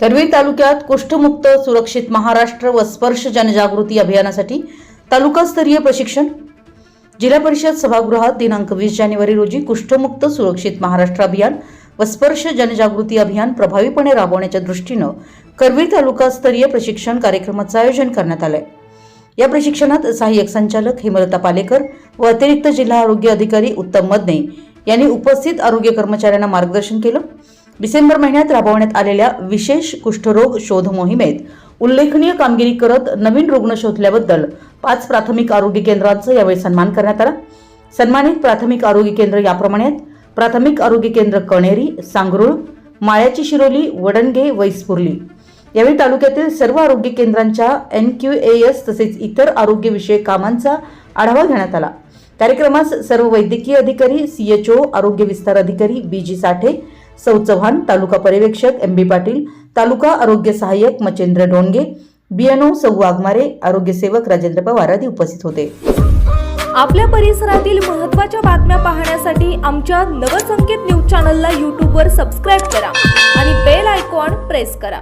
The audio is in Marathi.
करवीर तालुक्यात कुष्ठमुक्त सुरक्षित महाराष्ट्र व स्पर्श जनजागृती अभियानासाठी तालुकास्तरीय प्रशिक्षण. जिल्हा परिषद सभागृहात दिनांक वीस जानेवारी रोजी कुष्ठमुक्त सुरक्षित महाराष्ट्र अभियान व स्पर्श जनजागृती अभियान प्रभावीपणे राबवण्याच्या दृष्टीनं करवीर तालुकास्तरीय प्रशिक्षण कार्यक्रमाचं आयोजन करण्यात आलंय. या प्रशिक्षणात सहाय्यक संचालक हेमलता पालेकर व अतिरिक्त जिल्हा आरोग्य अधिकारी उत्तम मदने यांनी उपस्थित आरोग्य कर्मचाऱ्यांना मार्गदर्शन केलं. डिसेंबर महिन्यात राबवण्यात आलेल्या विशेष कुष्ठरोग शोध मोहिमेत उल्लेखनीय कामगिरी करत नवीन रुग्ण शोधल्याबद्दल पाच प्राथमिक आरोग्य केंद्रांचा यावेळी सन्मान करण्यात आला. सन्मानित प्राथमिक आरोग्य केंद्र याप्रमाणे आहेत. प्राथमिक आरोग्य केंद्र कणेरी सांगरुळ माळ्याची शिरोली वडणगे वैसपुर्ली. यावेळी तालुक्यातील सर्व आरोग्य केंद्रांच्या एन क्यू एस तसेच इतर आरोग्यविषयक कामांचा आढावा घेण्यात आला. कार्यक्रमास सर्व वैद्यकीय अधिकारी सीएचओ आरोग्य विस्तार अधिकारी बी जी साठे सौ चव्हाण तालुका पर्यवेक्षक एम बी पाटील तालुका आरोग्य सहाय्यक मचेंद्र डोणगे बीएनओ सौ वाघमारे आरोग्य सेवक राजेंद्र पवार आदी उपस्थित होते. आपल्या परिसरातील महत्त्वाच्या बातम्या पाहण्यासाठी आमच्या नवसंकेत न्यूज चॅनलला यूट्यूबवर सबस्क्राईब करा आणि बेल आयकॉन प्रेस करा.